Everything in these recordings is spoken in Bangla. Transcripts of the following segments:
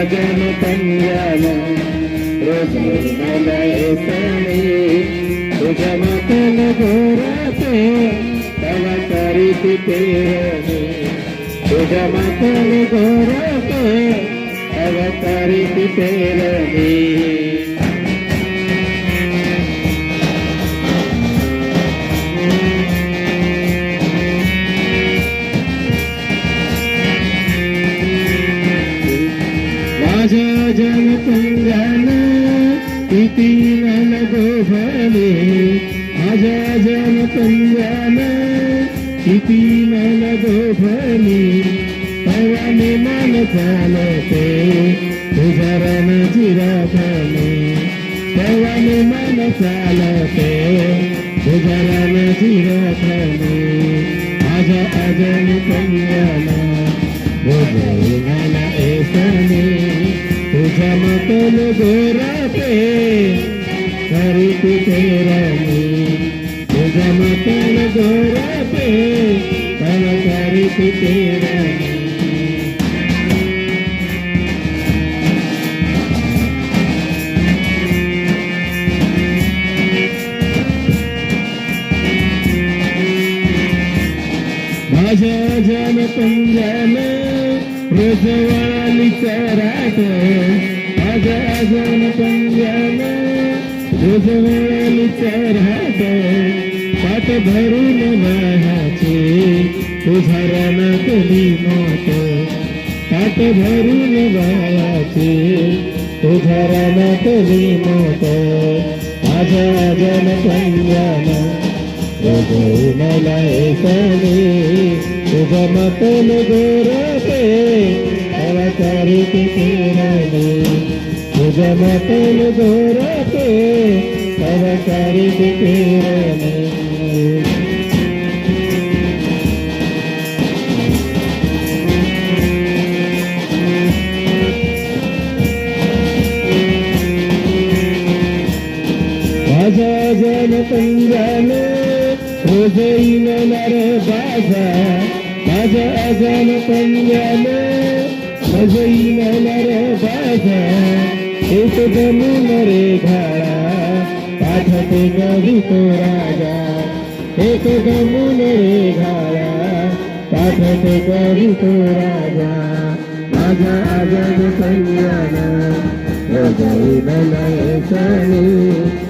మగను కన్యాల రోజులయసని సుగమతల దూరతే తవ తరితి తేరని సుగమతల దూరతే తవ తరితి తేరని ಪ್ರೀತಿ ನನಗೆ ಬಲೆ ಅಜ ಜನ तीन ಇತಿ ನನಗೆ ಬಲೆ ಪವನಿ ಮನ ಚಾಲತೆ ತುಜರನ ಚಿರತನೆ ಪವನಿ ಮನ ಚಾಲತೆ ತುಜರನ ಚಿರತನೆ ಅಜ ಅಜನ ತಂದನ ಭುಜನ ಏಸನೇ సమతలు గోరపే కరిపి తేరము సమతలు గోరపే తన కరిపి తేరము భాష జన పంజన రుజువలితరాకు అగజన పంజన రుజువలితరాకు పట భరున వాహచే తుధరణ తులి మోట పట భరున వాహచే తుధరణ తులి మోట అగజన పంజన సని సుగమతను గురసే అవతరితి కిరణి సుగమతను గురసే అవతరితి కిరణి జన పంజానే Gözeyine merhaba Taze azanı tanrımı Gözeyine merhaba एक दम मरे घाड़ा पाठते गवी तो राजा एक दम मरे घाड़ा पाठते गवी तो राजा राजा अजब संज्ञान हृदय में नए सनी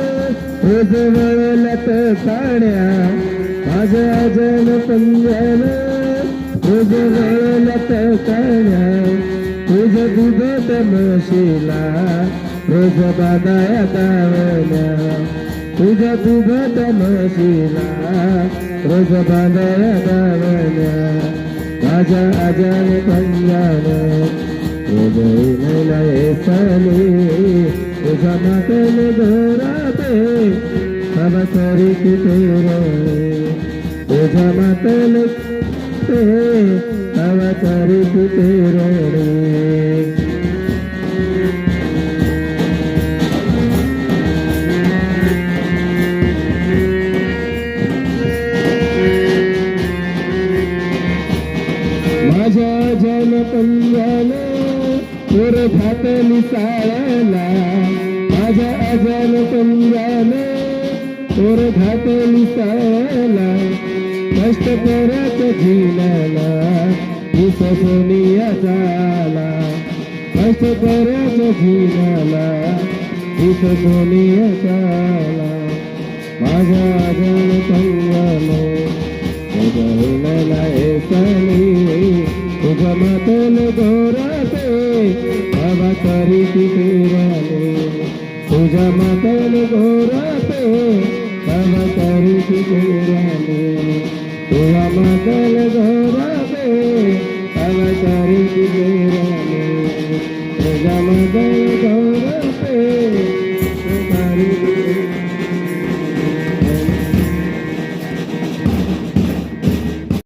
रोज वळलत साड्या आज अजन पंजन रोज वळलत साड्या तुझ दुधत मशीला रोज बादाया दावल्या तुझ्या दुधत मशिला रोज बादाया दावल्या माझ्या अजन पंजन रोज साली জনতন ধরাবে সব করি কি তেরো জনতন সব করি কি তেরো माझ्या जलपंजाला पुरभात निसाळाला আজা আজান কমরানা তোর ঘাটে মিশালা কষ্ট করা চোখিলালা বিশ্বসনিয়া জালা কষ্ট করা চোখিলালা বিশ্বসনিয়া জালা মাজা আজান কমরানা गमतल गोरा ते बाबा करी की तेरा ले पूजा मतल घोरत हो तब कर किरने पूजा मतल घोरत हो तब कर किरने